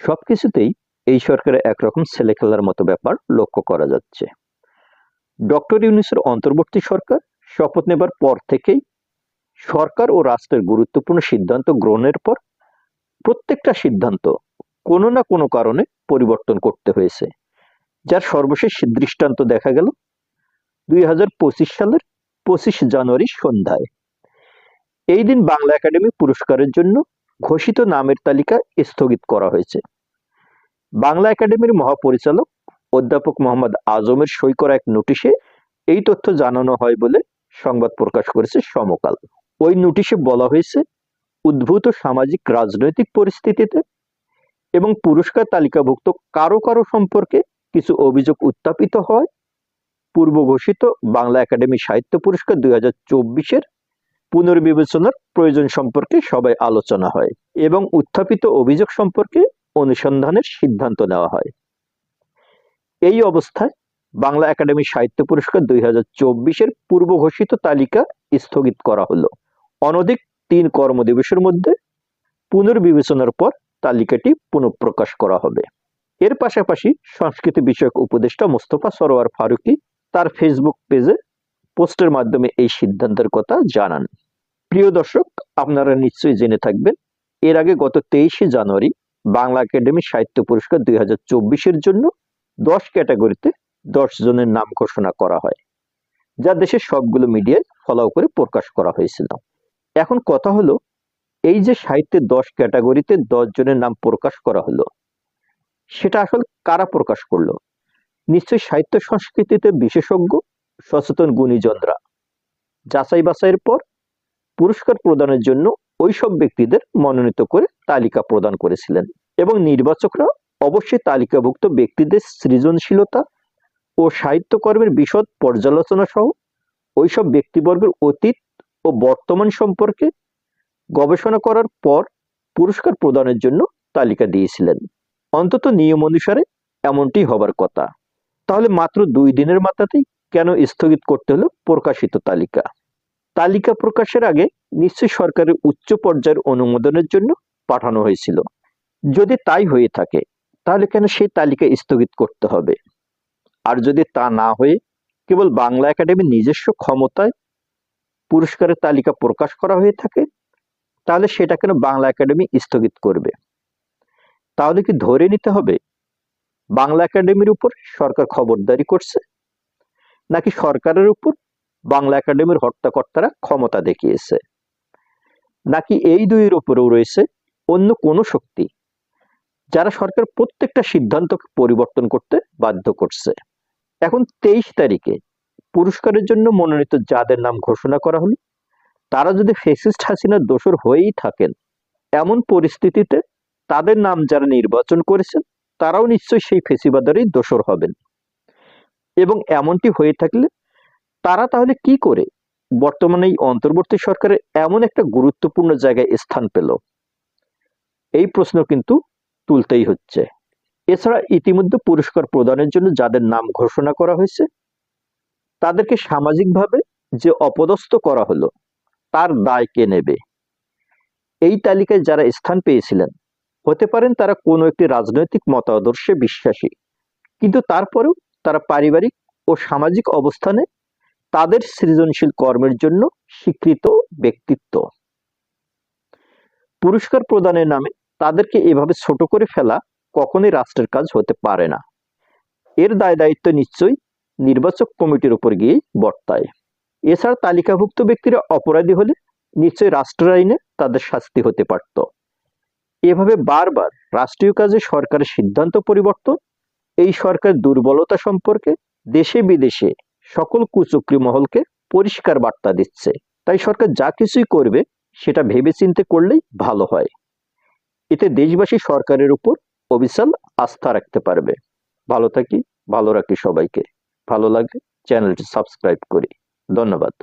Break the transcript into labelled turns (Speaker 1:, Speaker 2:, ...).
Speaker 1: সবকিছুতেই এই সরকারের একরকম ছেলে খেলার মতো ব্যাপার লক্ষ্য করা যাচ্ছে। ডক্টর ইউনুসের অন্তর্বর্তী সরকার শপথ নেবার পর থেকেই সরকার ও রাষ্ট্রের গুরুত্বপূর্ণ সিদ্ধান্ত গ্রহণের পর প্রত্যেকটা সিদ্ধান্ত কোনো না কোনো কারণে পরিবর্তন করতে হয়েছে, যার সর্বশেষ দৃষ্টান্ত দেখা গেল দুই হাজার পঁচিশ সালের পঁচিশ জানুয়ারি সন্ধ্যায়। এই দিন বাংলা একাডেমি পুরস্কারের জন্য ঘোষিত নামের তালিকা স্থগিত করা হয়েছে। বাংলা একাডেমির মহাপরিচালক অধ্যাপক মোহাম্মদ আজমের সই করা এক নোটিশে এই তথ্য জানানো হয় বলে সংবাদ প্রকাশ করেছে সমকাল। ওই নোটিশে বলা হয়েছে, উদ্ভূত সামাজিক রাজনৈতিক পরিস্থিতিতে এবং পুরস্কার তালিকাভুক্ত কারও কারও সম্পর্কে কিছু অভিযোগ উত্থাপিত হয়। পূর্ব ঘোষিত বাংলা একাডেমি সাহিত্য পুরস্কার দুই হাজার চব্বিশের পুনর্বিবেচনার প্রয়োজন সম্পর্কে সবাই আলোচনা হয় এবং উত্থাপিত অভিযোগ সম্পর্কে অনুসন্ধানের সিদ্ধান্ত নেওয়া হয়। এই অবস্থায় বাংলা একাডেমি সাহিত্য পুরস্কার দুই হাজার চব্বিশের পূর্ব ঘোষিত তালিকা স্থগিত করা হলো। অনধিক তিন কর্মদিবসের মধ্যে পুনর্বিবেচনার পর তালিকাটি পুনঃপ্রকাশ করা হবে। এর পাশাপাশি সংস্কৃতি বিষয়ক উপদেষ্টা মোস্তফা সরোয়ার ফারুকি তার ফেসবুক পেজে পোস্টের মাধ্যমে এই সিদ্ধান্তের কথা জানান। প্রিয় দর্শক, আপনারা নিশ্চয়ই জেনে থাকবেন, এর আগে গত তেইশে জানুয়ারি বাংলা একাডেমি সাহিত্য পুরস্কার দুই চব্বিশের জন্য দশ ক্যাটাগরিতে দশ জনের নাম ঘোষণা করা হয়, যা দেশের সবগুলো মিডিয়ায় ফলাও করে প্রকাশ করা হয়েছিল। এখন কথা হলো, এই যে সাহিত্যের দশ ক্যাটাগরিতে দশ জনের নাম প্রকাশ করা হলো, সেটা আসলে কারা প্রকাশ করল? নিশ্চয়ই সাহিত্য সংস্কৃতিতে বিশেষজ্ঞ সচেতন গুণীজনরা। যাচাই বাছাইয়ের পর পুরস্কার প্রদানের জন্য ওই সব ব্যক্তিদের মনোনীত করে তালিকা প্রদান করেছিলেন এবং নির্বাচকরা অবশ্যই তালিকাভুক্ত ব্যক্তিদের সৃজনশীলতা ও সাহিত্যকর্মের বিশদ পর্যালোচনা সহ ওইসব ব্যক্তিবর্গের অতীত ও বর্তমান সম্পর্কে গবেষণা করার পর পুরস্কার প্রদানের জন্য তালিকা দিয়েছিলেন। অন্তত নিয়ম অনুসারে এমনটি হবার কথা। তাহলে মাত্র দুই দিনের মাথাতেই কেন স্থগিত করতে হলো প্রকাশিত তালিকা? তালিকা প্রকাশের আগে নিশ্চয়ই সরকারের উচ্চ পর্যায়ের অনুমোদনের জন্য পাঠানো হয়েছিল। যদি তাই হয়ে থাকে, তাহলে কেন সেই তালিকা স্থগিত করতে হবে? আর যদি তা না হয়ে কেবল বাংলা একাডেমির নিজস্ব ক্ষমতায় পুরস্কারের তালিকা প্রকাশ করা হয়ে থাকে, তাহলে সেটা কেন বাংলা একাডেমি স্থগিত করবে? তাহলে কি ধরে নিতে হবে? বাংলা একাডেমির উপর সরকার খবরদারি করছে? নাকি সরকারের উপর বাংলা একাডেমির হর্তাকর্তারা ক্ষমতা দেখিয়েছে? নাকি এই দুইয়ের উপরেও রয়েছে অন্য কোনো শক্তি যারা সরকার প্রত্যেকটা সিদ্ধান্তকে পরিবর্তন করতে বাধ্য করছে? এখন তেইশ তারিখে পুরস্কারের জন্য মনোনীত যাদের নাম ঘোষণা করা হলো, তারা যদি ফেসিস্ট হাসিনার দোষর হয়েই থাকেন, এমন পরিস্থিতিতে তাদের নাম যারা নির্বাচন করেছেন, তারাও নিশ্চয়ই সেই ফেসিবাদেরই দোষর হবেন। এবং এমনটি হয়ে থাকলে তারা তাহলে কি করে? বর্তমানে এই অন্তর্বর্তী সরকারের এমন একটা গুরুত্বপূর্ণ জায়গায় স্থান পেল। এই প্রশ্ন কিন্তু তুলতেই হচ্ছে। এছাড়া ইতিমধ্যে পুরস্কার প্রদানের জন্য যাদের নাম ঘোষণা করা হয়েছে, তাদেরকে সামাজিকভাবে যে অপদস্থ করা হলো, তার দায় কে নেবে? এই তালিকায় যারা স্থান পেয়েছিলেন, হতে পারেন তারা কোনো একটি রাজনৈতিক মতাদর্শে বিশ্বাসী, কিন্তু তারপরেও তারা পারিবারিক ও সামাজিক অবস্থানে তাদের সৃজনশীল কর্মের জন্য স্বীকৃত ব্যক্তিত্ব। পুরস্কার প্রদানের নামে তাদেরকে এভাবে ছোট করে ফেলা কখনোই রাষ্ট্রের কাজ হতে পারে না। এর দায় দায়িত্ব নিশ্চয়ই নির্বাচক কমিটির উপর গিয়েই বর্তায়। এছাড়া তালিকাভুক্ত ব্যক্তিরা অপরাধী হলে নিশ্চয়ই রাষ্ট্র আইনে তাদের শাস্তি হতে পারত। এভাবে বারবার রাষ্ট্রীয় কাজে সরকারের সিদ্ধান্ত পরিবর্তন এই সরকার দুর্বলতা সম্পর্কে দেশে বিদেশে সকল কুচক্রি মহলকে পরিষ্কার বার্তা দিচ্ছে। তাই সরকার যা কিছুই করবে, সেটা ভেবে চিন্তে করলেই ভালো হয়। এতে দেশবাসী সরকারের উপর অবিশাল আস্থা রাখতে পারবে। ভালো থাকি, ভালো রাখি সবাইকে। ভালো লাগলে চ্যানেলটি সাবস্ক্রাইব করি। ধন্যবাদ।